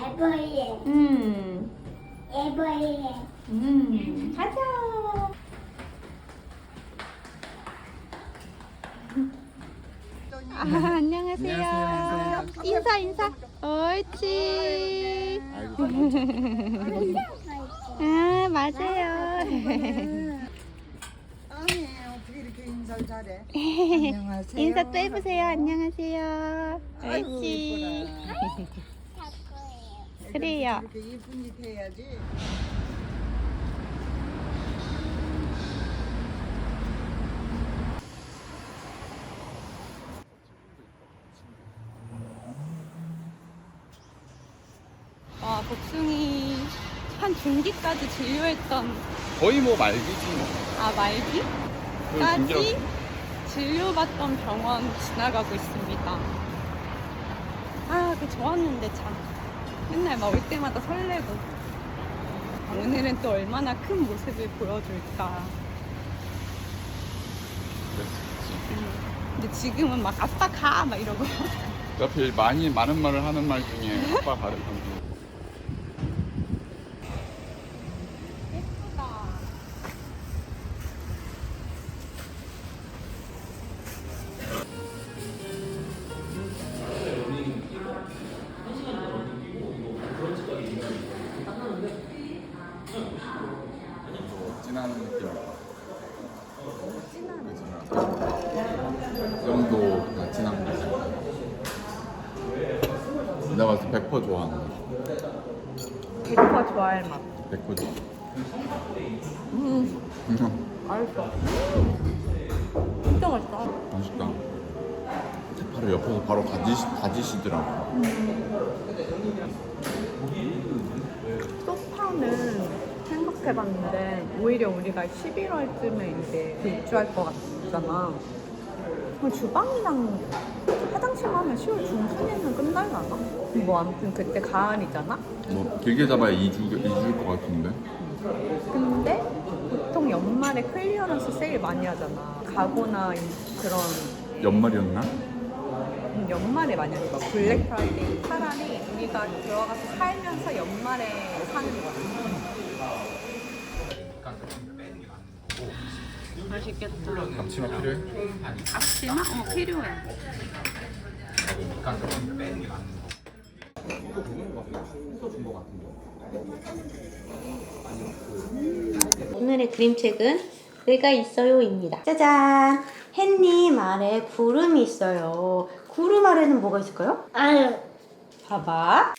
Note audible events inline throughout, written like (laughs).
애벌레, 음, 애벌레. 음, 가자. 아, 안녕하세요. 안녕하세요. 인사 인사. 옳지. 아 맞아요. 아니 어떻게 이렇게 인사를 잘해? (laughs) 안녕하세요. 인사 또 해보세요. 안녕하세요. 옳지. 그래요. 이렇게 이쁜 짓 해야지. 와 복숭이 한 중기까지 진료했던 거의 뭐 말기지 뭐. 아 말기? 그 까지 진짜 진료받던 병원 지나가고 있습니다. 아, 그 좋았는데 참. 맨날 막 올 때마다 설레고. 오늘은 또 얼마나 큰 모습을 보여줄까. 근데 지금은 막 아빠 가! 막 이러고. 옆에 많이 많은 말을 하는 말 중에 아빠 가는 건예 가지시더라고. 소파는 생각해봤는데 오히려 우리가 11월쯤에 이제 그 입주할 것 같잖아. 그럼 주방이랑 화장실만 하면 10월 중순에는 끝날라나? 뭐 아무튼 그때 가을이잖아? 뭐 길게 잡아야 2주, 2주일 것 같은데. 근데 보통 연말에 클리어런스 세일 많이 하잖아. 가구나 이- 그런 연말이었나? 음, 연말에 많이 하니까 블랙 프라이데이 차라리 우리가 들어가서 살면서 연말에 사는 거 같아. 맛있겠다. 앞치마 필요해? 앞치마? 어, 필요해. 오늘의 그림책은 내가 있어요입니다. 짜잔! 햇님 아래 구름이 있어요. 구름 아래는 뭐가 있을까요? 아유, 봐봐.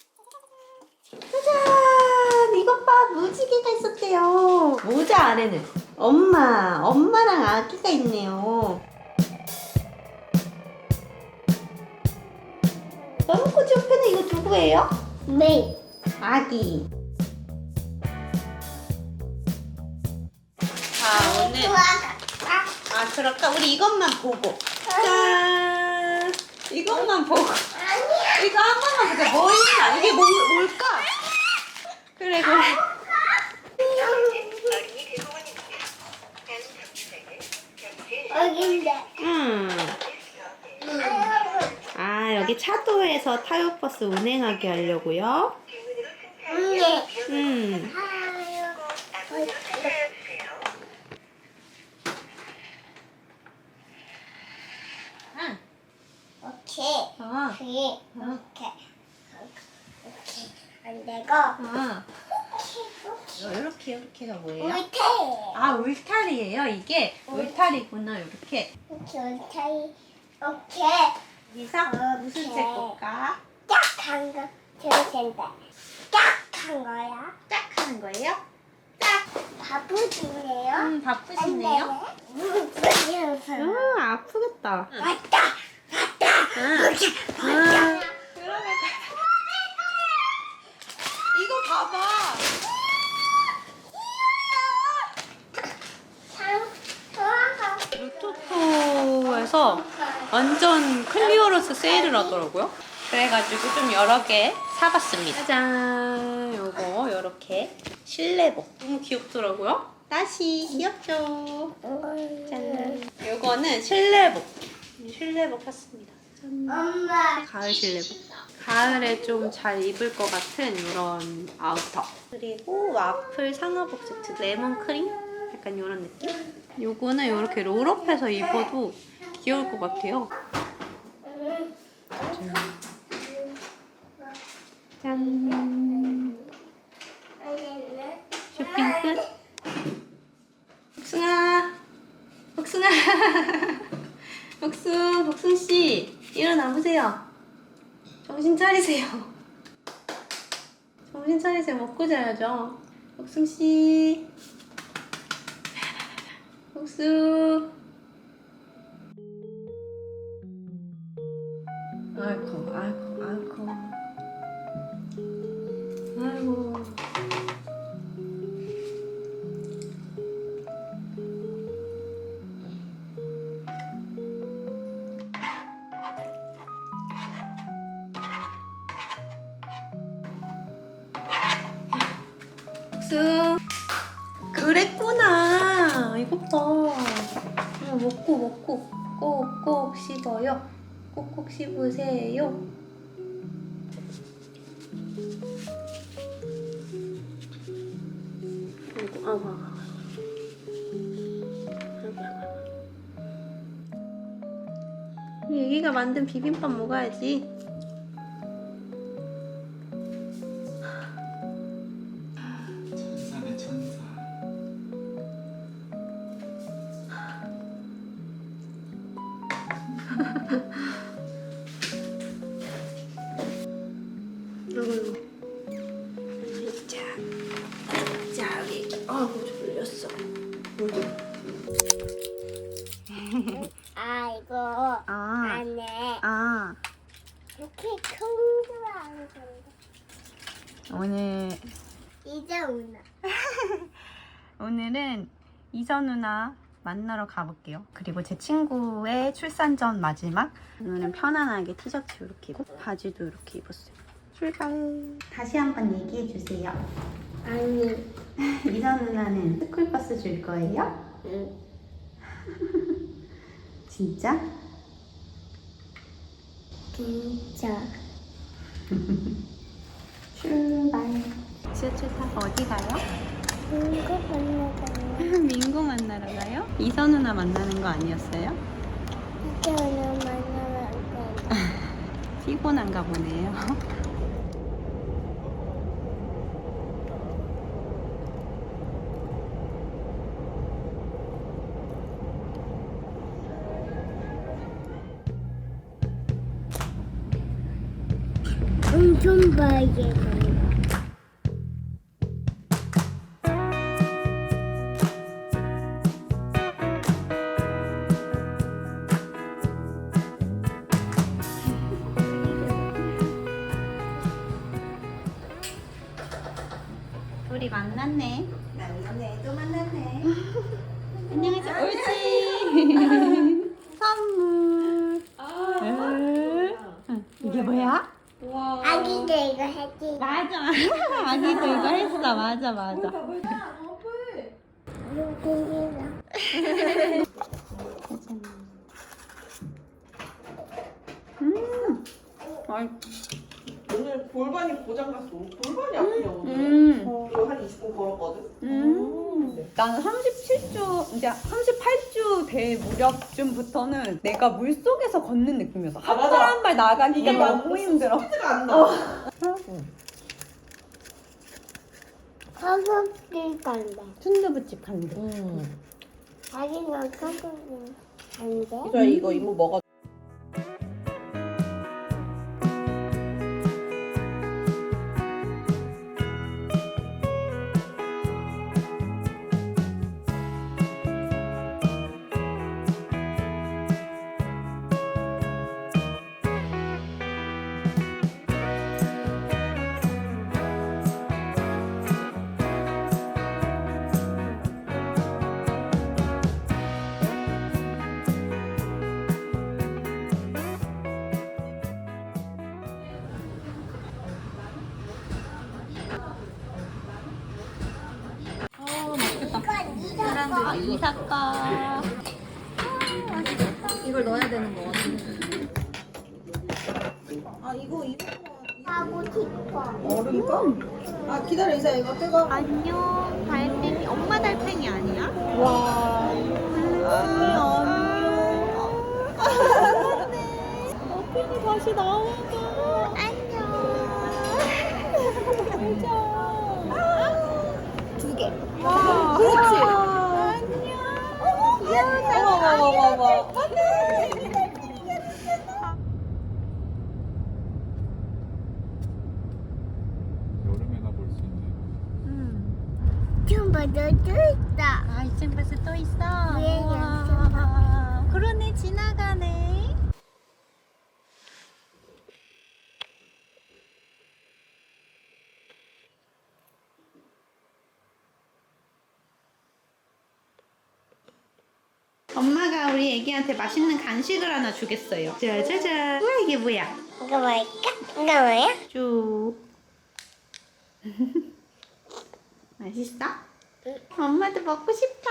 짜잔! 이것 봐! 무지개가 있었대요. 모자 아래는 엄마, 엄마랑 아기가 있네요. 나무꽃이 옆에는 이거 누구예요? 네. 아기. 자, 오늘. 아, 그럴까? 우리 이것만 보고. 짠! 이것만 보고. 이거 한 번만 보자. 뭐 있나? 이게 뭐, 뭘까? 그래, 그래. 여긴데. 음. 아, 여기 차도에서 타요버스 운행하게 하려고요? 네. 음. 아유, 응. 오케이. 어. 그게 이렇게. 이렇게. 안 되고. 어. 이렇게, 이렇게가 뭐예요? 울타리. 아, 울타리예요, 이게? 울타리구나, 이렇게. 이렇게 울타리. 이렇게. 여기서 무슨 책 볼까? 짝한 거. 들으신데. 짝한 거야. 짝 하는 거예요? 바쁘시네요. 음, 바쁘시네요. 바쁘시면서. 음, 아프겠다. 왔다. 아, 아. 이거 봐봐. 루토토에서 완전 클리어런스 세일을 하더라고요. 그래가지고 좀 여러 개 사봤습니다. 짜잔! 요거 요렇게 실내복 너무 귀엽더라고요. 다시 귀엽죠? 짠. 요거는 실내복. 실내복 샀습니다. 엄마. 가을 실내복. 가을에 좀 잘 입을 것 같은 이런 아우터. 그리고 와플 상하복 세트. 레몬 크림? 약간 이런 느낌? 요거는 이렇게 롤업해서 입어도 귀여울 것 같아요. 짠. 쇼핑 끝. 복숭아. 복숭아. 복숭, 복숭 씨, 일어나 보세요. 정신 차리세요. 정신 차리세요. 먹고 자야죠. 복숭 씹으세요. 아이고, 아이고, 아이고. 아이고, 아이고. 우리 애기가 만든 비빔밥 먹어야지. 오늘 이제 오나. (laughs) 오늘은 이선 누나 만나러 가볼게요. 그리고 제 친구의 출산 전 마지막. 오늘은 편안하게 티셔츠 이렇게 입고 바지도 이렇게 입었어요. 출발. 다시 한번 얘기해 주세요. 아니. (laughs) 이선 누나는 스쿨버스 줄 거예요? 응. (laughs) 진짜? 진짜. 출발. 지하철 타고 어디 가요? 이거 만나다. 민구 만나러 가요? (laughs) 이선 누나 만나는 거 아니었어요? 이제 오늘 만나러 갈 (laughs) 피곤한가 보네요. (laughs) 선물. 응. 이게 뭐야? 아기도 이거 했지. 맞아. (laughs) 아기도 이거 했어. 맞아, 맞아. 여기랑. 음. 오늘 골반이 고장났어. 골반이 아프냐 오늘. 음. 이거 한 20분 걸었거든. 음. 나는 37주, 이제 38주 될 무렵쯤부터는 내가 물 속에서 걷는 느낌이었어. 한 맞아. 발한발 나가기가 너무 힘들어. 소리가 안 나. 커브길 간다. 순두부집 간대. 자기는 커브길 간대. 저 이거 이모 먹어. 사람들이 이사카. 이걸 넣어야 되는 거 같은데. 아 이거 이거 하고 싶어. 얼음 거? 아 기다려 이사 이거 뜨거. 안녕 달팽이 엄마 달팽이 아니야? 와. 어린이 다시 나오고 두 개. 와. 그렇지 어머머머머머. 여름에나 볼 수 있는 좀 봐도 또 있다. 아 이쯤 벌써 또 있어 우와. 그러네 지나가네 엄마가 우리 애기한테 맛있는 간식을 하나 주겠어요 짜자잔 우와 이게 뭐야 이거 뭘까? 이거 뭐야? 쭉 (laughs) 맛있어? 엄마도 먹고 싶다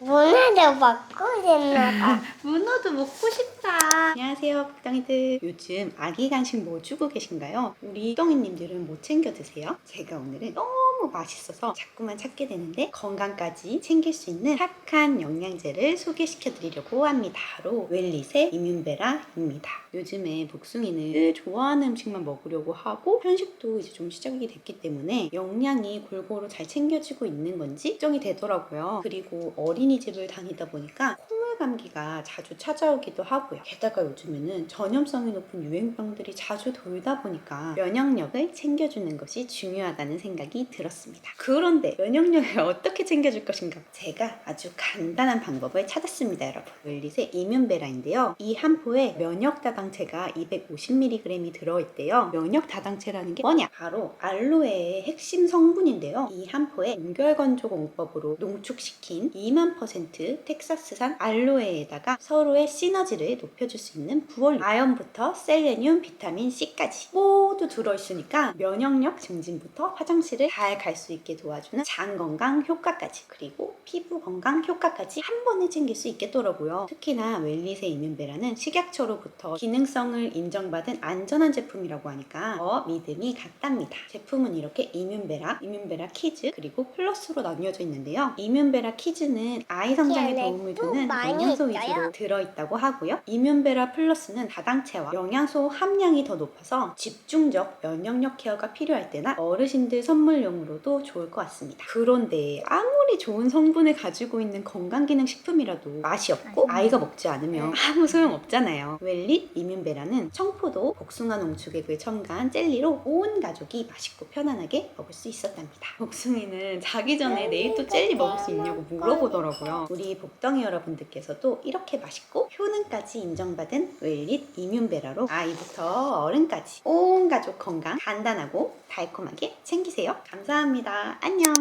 문화도 먹고 싶나 봐. (laughs) 문어도 먹고 싶다. 안녕하세요, 북덩이들. 요즘 아기 간식 뭐 주고 계신가요? 우리 북덩이님들은 뭐 챙겨 드세요? 제가 오늘은 너무 맛있어서 자꾸만 찾게 되는데 건강까지 챙길 수 있는 착한 영양제를 소개시켜 드리려고 합니다. 바로 웰릿의 이뮨베라입니다. 요즘에 복숭이는 늘 좋아하는 음식만 먹으려고 하고 편식도 이제 좀 시작이 됐기 때문에 영양이 골고루 잘 챙겨지고 있는 건지 걱정이 되더라고요. 그리고 어린이집을 다니다 보니까 콧물 감기가 자주 찾아오기도 하고요. 게다가 요즘에는 전염성이 높은 유행병들이 자주 돌다 보니까 면역력을 챙겨주는 것이 중요하다는 생각이 들 었습니다. 그런데 면역력을 (laughs) 어떻게 챙겨줄 것인가? 제가 아주 간단한 방법을 찾았습니다, 여러분. 웰릿의 이뮨베라인데요. 이 한 포에 면역 다당체가 250mg이 들어있대요. 면역 다당체라는 게 뭐냐? 바로 알로에의 핵심 성분인데요. 이 한 포에 온결건조 공법으로 농축시킨 2만 퍼센트 텍사스산 알로에에다가 서로의 시너지를 높여줄 수 있는 부원 아연부터 셀레늄, 비타민 C까지 모두 들어있으니까 면역력 증진부터 화장실을 잘갈 수 있게 도와주는 장 건강 효과까지 그리고 피부 건강 효과까지 한 번에 챙길 수 있겠더라고요. 특히나 웰릿의 이뮨베라는 식약처로부터 기능성을 인정받은 안전한 제품이라고 하니까 더 믿음이 갔답니다. 제품은 이렇게 이뮨베라, 이뮨베라 키즈 그리고 플러스로 나뉘어져 있는데요. 이뮨베라 키즈는 아이 성장에 도움을 또 주는 영양소 있어요. 위주로 들어있다고 하고요. 이뮨베라 플러스는 다당체와 영양소 함량이 더 높아서 집중적 면역력 케어가 필요할 때나 어르신들 선물용으로 도 좋을 것 같습니다. 그런데 아무리 좋은 성분을 가지고 있는 건강기능식품이라도 맛이 없고 아이가 먹지 않으면 아무 소용 없잖아요. 웰릿 이뮨베라는 청포도, 복숭아 농축액을 첨가한 젤리로 온 가족이 맛있고 편안하게 먹을 수 있었답니다. 복숭이는 자기 전에 내일 또 젤리 먹을 수 있냐고 물어보더라고요. 우리 복덩이 여러분들께서도 이렇게 맛있고 효능까지 인정받은 웰릿 이뮨베라로 아이부터 어른까지 온 가족 건강 간단하고 달콤하게 챙기세요. 감사합니다. 안녕.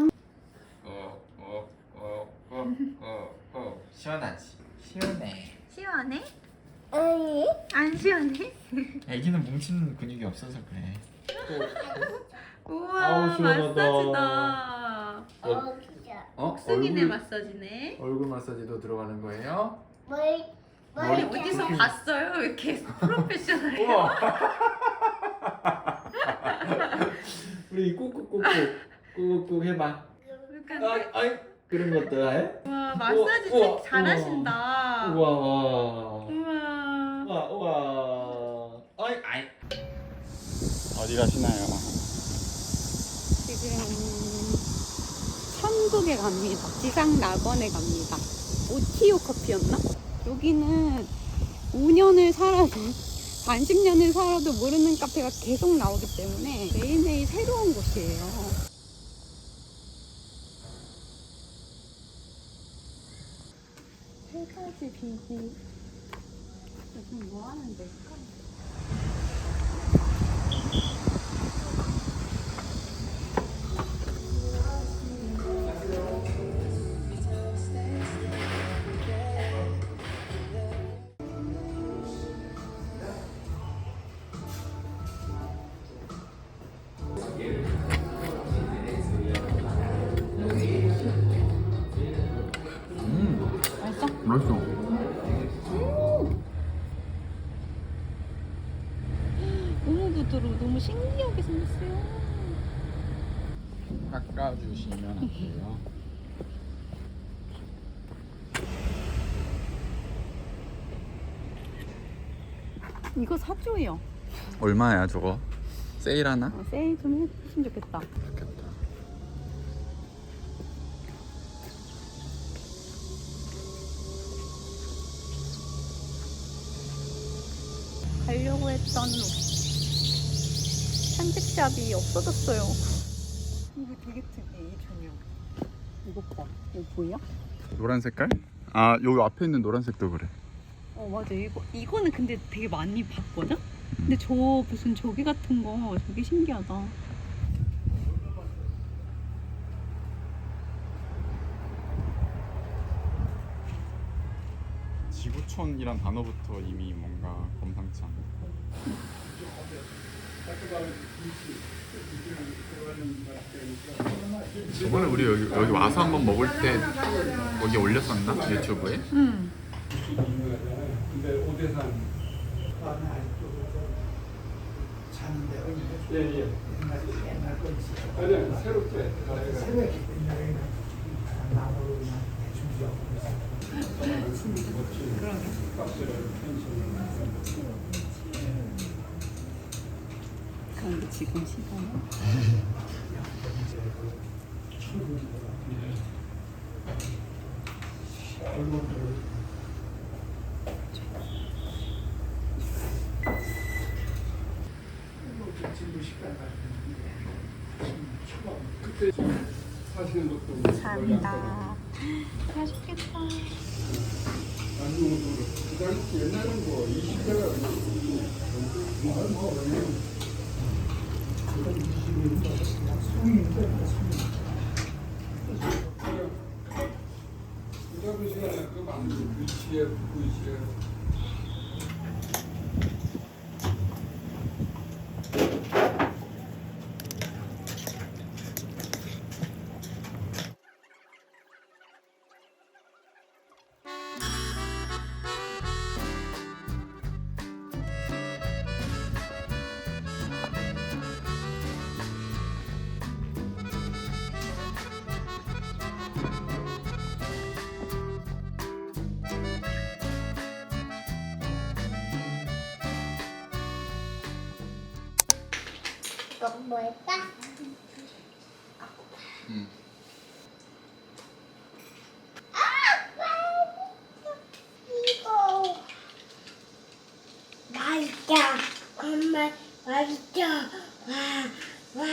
어, 어, 어, 어, 어, 어. 시원하지? 시원해. 시원해? 아니. 안 시원해? 애기는 뭉치는 근육이 없어서 그래. (laughs) 우와 아우, 시원하다. 마사지다. 어, 진짜. 어? 얼굴, 마사지네. 얼굴 마사지도 들어가는 거예요? 뭘, 아니 뭘 어디서 봤어요? 이렇게 (laughs) 프로페셔널해요. 우와. 우리 꾹꾹꾹꾹 꾹꾹꾹 해봐. 그러니까 아이, 아이 그런 것도 해? 와 마사지 우와, 진짜 잘하신다. 우와. 우와. 우와, 우와. 아이, 아이. 어디 가시나요? 지금 천국에 갑니다. 지상 낙원에 갑니다. 오티오 커피였나? 여기는 5년을 살아도 반십 년을 살아도 모르는 카페가 계속 나오기 때문에 매일매일 새로운 곳이에요. 세 가지 비기. 여기 뭐 하는 데일까? 깎아주시면 안 돼요. 이거 사줘요. 얼마야 저거? 세일하나? 어, 세일 좀 해주시면 좋겠다. 좋겠다. 가려고 했던 편집샵이 없어졌어요. 이거 되게 특이해, 이 조명. 이거 봐. 이거 보여? 노란 색깔? 아 여기 앞에 있는 노란색도 그래. 어, 맞아. 이거, 이거는 근데 되게 많이 봤거든? 근데 저 무슨 저기 같은 거 되게 신기하다. 지구촌이란 단어부터 이미 뭔가 범상치 않아. 저번에 우리 여기, 여기 와서 한번 먹을 때 거기 올렸었나 유튜브에? 응. 그런 데 지금 시간은? 감사합니다. 맛있겠다. 이 거 뭘까? 응. 이거 맛있다. 정말 맛있다. 와, 와,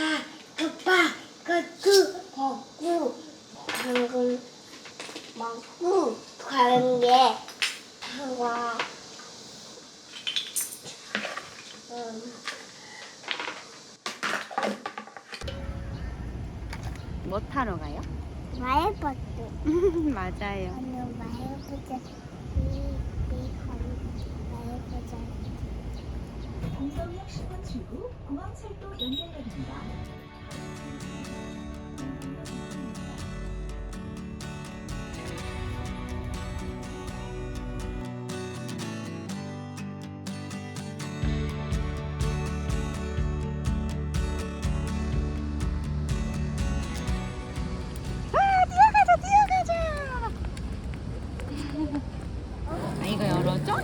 그빠, 그그 먹고 방금 먹고 가는 게 와. 음. 뭐 타러 가요? 말버스. (laughs) 맞아요. 동성역 10번 출구 공항철도 연결역입니다.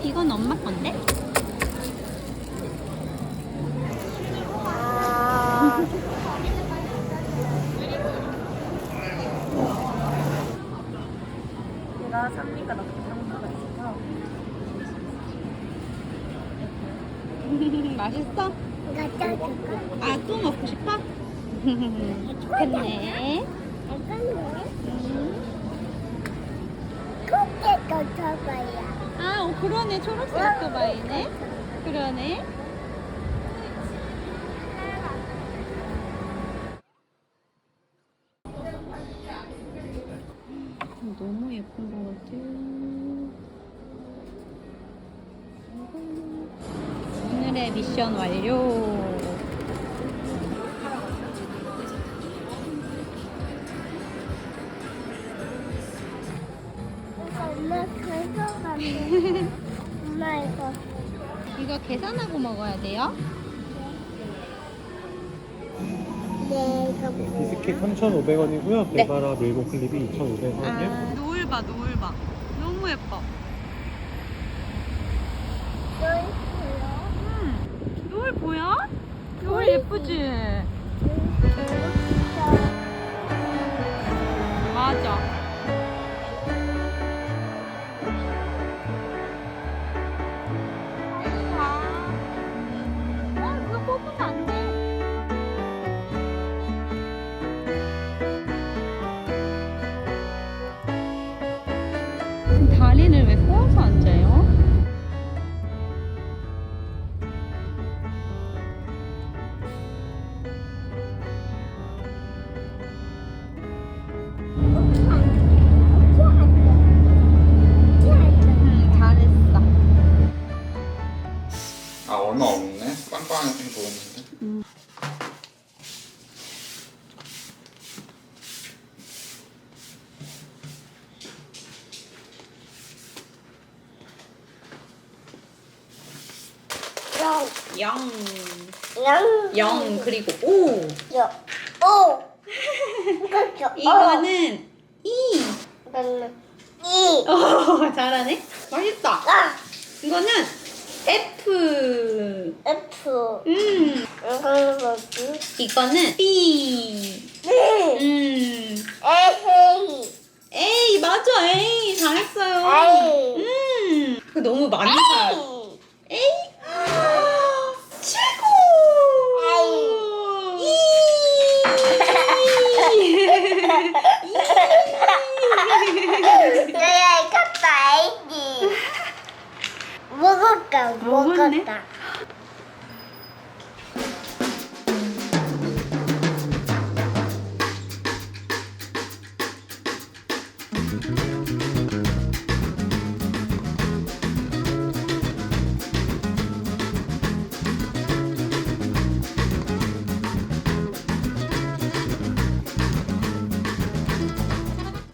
이건 엄마 건데? 얘가 산미가 나쁜 정도가 있어서 맛있어? 갖다 줄까? 아또 먹고 싶어? (laughs) 좋겠네. 그러네 초록색 오토바이네. 그러네. 너무 예쁜 것 같아요. 오늘의 미션 완료. 계산하고 먹어야 돼요. 네, 이거 비스킷 3,500원이고요. 네. 베바라 밀고 클립이 2,500원이요. 아. 노을 봐, 노을 봐. 너무 예뻐. 노을 보여? 응. 노을 보여? 노을 예쁘지? 아 얼마 없네. 빵빵하게 좀 보였는데. 영, 양. 영 그리고 오. 여. 오. 이거 이거는 이. 이거는 이. 어, 잘하네. 맛있다. 아. 이거는 F. F. 음, 이거는 뭐지? 이거는 B. 네. 음, 에헤이. A 맞아 A 잘했어요. 에이. 음, 너무 많이 사. 에이.